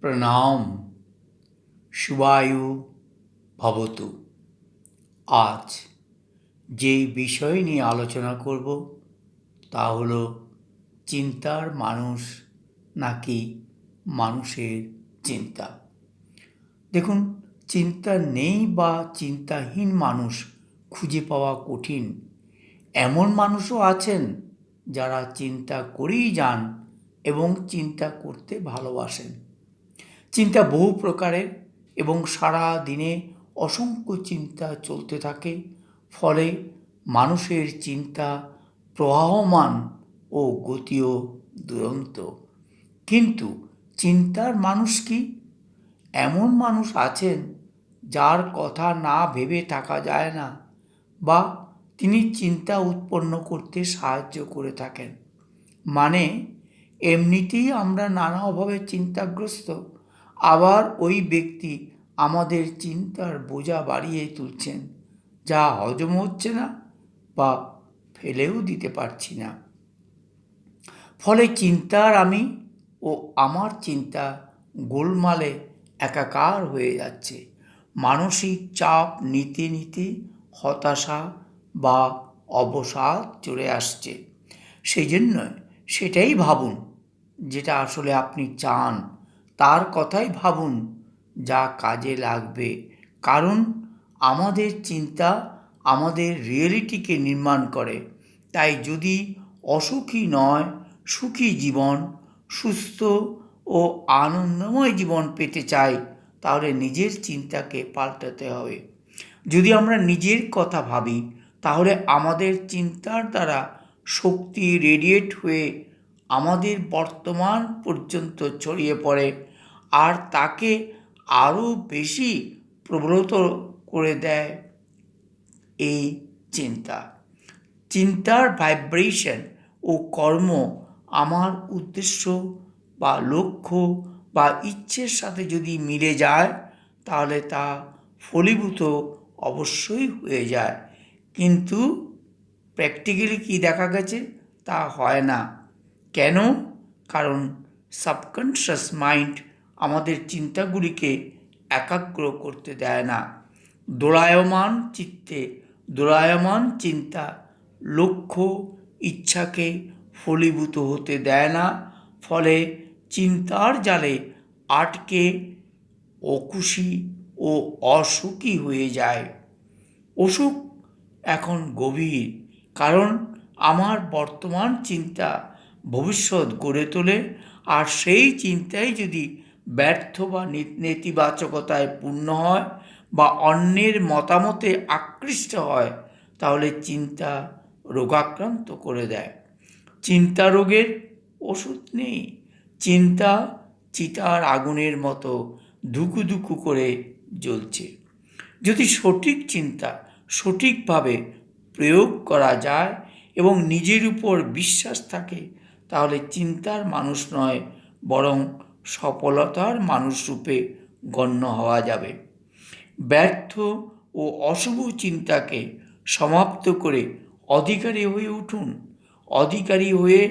প্রণাম, শুভায়ু ভবতু। আজ যেই বিষয় নিয়ে আলোচনা করব, তা হলো চিন্তার মানুষ নাকি মানুষের চিন্তা? দেখুন, চিন্তা নেই বা চিন্তাহীন মানুষ খুঁজে পাওয়া কঠিন। এমন মানুষও আছেন যারা চিন্তা করেই যান এবং চিন্তা করতে ভালোবাসেন। চিন্তা বহু প্রকারের এবং সারা দিনে অসংখ্য চিন্তা চলতে থাকে। ফলে মানুষের চিন্তা প্রবাহমান ও গতিও দুরন্ত। কিন্তু চিন্তার মানুষ কি? এমন মানুষ আছেন যার কথা না ভেবে থাকা যায় না বা তিনি চিন্তা উৎপন্ন করতে সাহায্য করে থাকেন। মানে এমনিতেই আমরা নানা অভাবে চিন্তাগ্রস্ত আবার ওই ব্যক্তি আমাদের চিন্তার বোঝা বাড়িয়ে তুলছেন। যা হজম হচ্ছে না বা ফেলেও দিতে পারছি না। ফলে চিন্তার আমি ও আমার চিন্তা গোলমালে একাকার হয়ে যাচ্ছে। মানসিক চাপ নিতে নিতে হতাশা বা অবসাদ চলে আসছে। সেই জন্য সেটাই ভাবুন, যেটা আসলে আপনি চান। তার কথাই ভাবুন যা কাজে লাগবে। কারণ আমাদের চিন্তা আমাদের রিয়েলিটিকে নির্মাণ করে। তাই যদি অসুখী নয়, সুখী জীবন, সুস্থ ও আনন্দময় জীবন পেতে চাই, তাহলে নিজের চিন্তাকে পাল্টাতে হবে। যদি আমরা নিজের কথা ভাবি, তাহলে আমাদের চিন্তার দ্বারা শক্তি রেডিয়েট হয়ে আমাদের বর্তমান পর্যন্ত ছড়িয়ে পড়ে। আর তাকে আরও বেশি প্রবলত করে দেয় এই চিন্তা। চিন্তার ভাইব্রেশন ও কর্ম আমার উদ্দেশ্য বা লক্ষ্য বা ইচ্ছের সাথে যদি মিলে যায়, তাহলে তা ফলীভূত অবশ্যই হয়ে যায়। কিন্তু প্র্যাকটিক্যালি কি দেখা গেছে? তা হয় না। কেন? কারণ সাবকনশাস মাইন্ড আমাদের চিন্তাগুলিকে একাগ্র করতে দেয় না। দোলায়মান চিত্তে দোলায়মান চিন্তা লক্ষ্য ইচ্ছাকে ফলীভূত হতে দেয় না, ফলে চিন্তার জালে আটকে অকুশি ও অসুখী হয়ে যায়। অসুখ এখন গভীর, কারণ আমার বর্তমান চিন্তা ভবিষ্যৎ গড়ে তোলে, আর সেই চিন্তাই যদি ব্যর্থ বা নেতিবাচকতায় পূর্ণ হয় বা অন্যের মতামতে আকৃষ্ট হয়, তাহলে চিন্তা রোগাক্রান্ত করে দেয়। চিন্তা রোগের ওষুধ নেই। চিন্তা চিতার আগুনের মতো ধুকু ধুকু করে জ্বলছে। যদি সঠিক চিন্তা সঠিকভাবে প্রয়োগ করা যায় এবং নিজের উপর বিশ্বাস থাকে, তাহলে চিন্তার মানুষ নয়, বরং সফলতার মানুষরূপে গণ্য হওয়া যাবে। ব্যর্থ ও অশুভ চিন্তাকে সমাপ্ত করে অধিকারী হয়ে উঠুন। অধিকারী হয়ে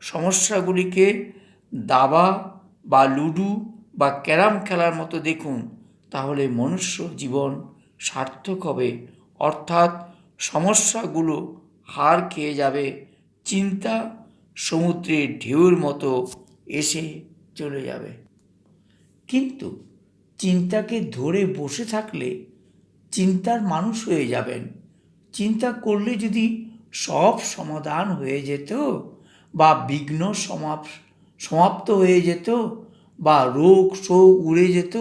সমস্যাগুলিকে দাবা বা লুডু বা ক্যারাম খেলার মতো দেখুন, তাহলে মনুষ্য জীবন সার্থক হবে। অর্থাৎ সমস্যাগুলো হার খেয়ে যাবে, চিন্তা সমুদ্রের ঢেউর মতো এসে চলে যাবে। কিন্তু চিন্তাকে ধরে বসে থাকলে চিন্তার মানুষ হয়ে যাবেন। চিন্তা করলে যদি সব সমাধান হয়ে যেত বা বিঘ্ন সমাপ, সমাপ্ত হয়ে যেত বা রোগ শোক উড়ে যেত,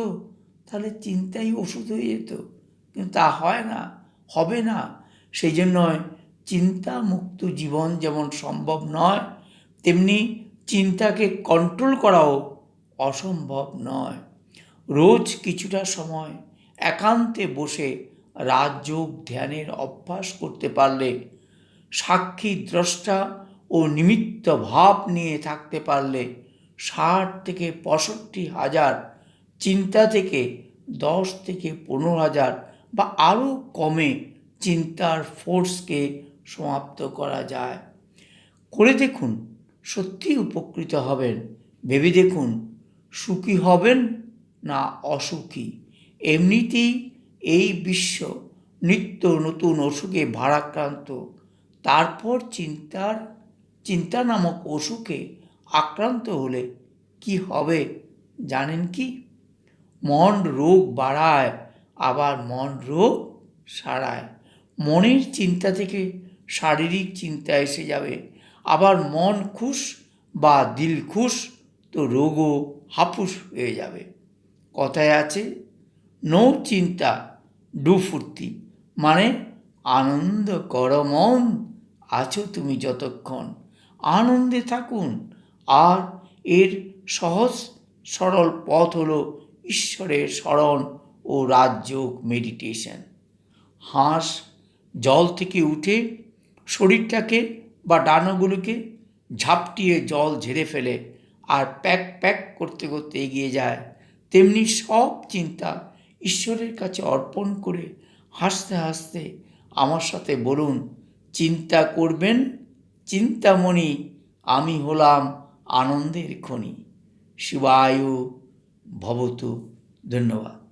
তাহলে চিন্তাই ওষুধ হয়ে যেত। কিন্তু তা হয় না, হবে না। সেই জন্য চিন্তামুক্ত জীবন যেমন সম্ভব নয়, তেমনি চিন্তাকে কন্ট্রোল করাও অসম্ভব নয়। রোজ কিছুটা সময় একান্তে বসে রাজযোগ ধ্যানের অভ্যাস করতে পারলে, সাক্ষী দ্রষ্টা ও নিমিত্ত ভাব নিয়ে থাকতে পারলে ষাট থেকে পঁয়ষট্টি হাজার, চিন্তা থেকে দশ থেকে পনেরো হাজার বা আরও কমে চিন্তার ফোর্সকে সমাপ্ত করা যায়। করে দেখুন সত্যি উপকৃত হবেন। ভেবে দেখুন, সুখী হবেন না অসুখী। এমনিতেই এই বিশ্ব নিত্য নতুন অসুখে ভারাক্রান্ত। তারপর চিন্তার, চিন্তা নামক অসুখে আক্রান্ত হলে কি হবে জানেন কি? মন রোগ বাড়ায়, আবার মন রোগ সারায়। মনের চিন্তা থেকে শারীরিক চিন্তা এসে যাবে। আবার মন খুশ বা দিল খুশ, তো রোগও হাপুস হয়ে যাবে। কথায় আছে, নো চিন্তা ডু ফুর্তি মানে আনন্দ কর মন, আছো তুমি যতক্ষণ। আনন্দে থাকুন, আর এর সহজ সরল পথ হলো ঈশ্বরের স্মরণ ও রাজযোগ মেডিটেশন হাঁস জল থেকে উঠে শরীরটাকে বা ডানাগুলোকে ঝাপটিয়ে জল ঝেড়ে ফেলে আর প্যাক প্যাক করতে করতে এগিয়ে যায়। তেমনি সব চিন্তা ঈশ্বরের কাছে অর্পণ করে হাসতে হাসতে আমার সাথে বলুন, চিন্তা করবেন? চিন্তামণি, আমি হলাম আনন্দের খনি। শিবায়ু ভবতু। ধন্যবাদ।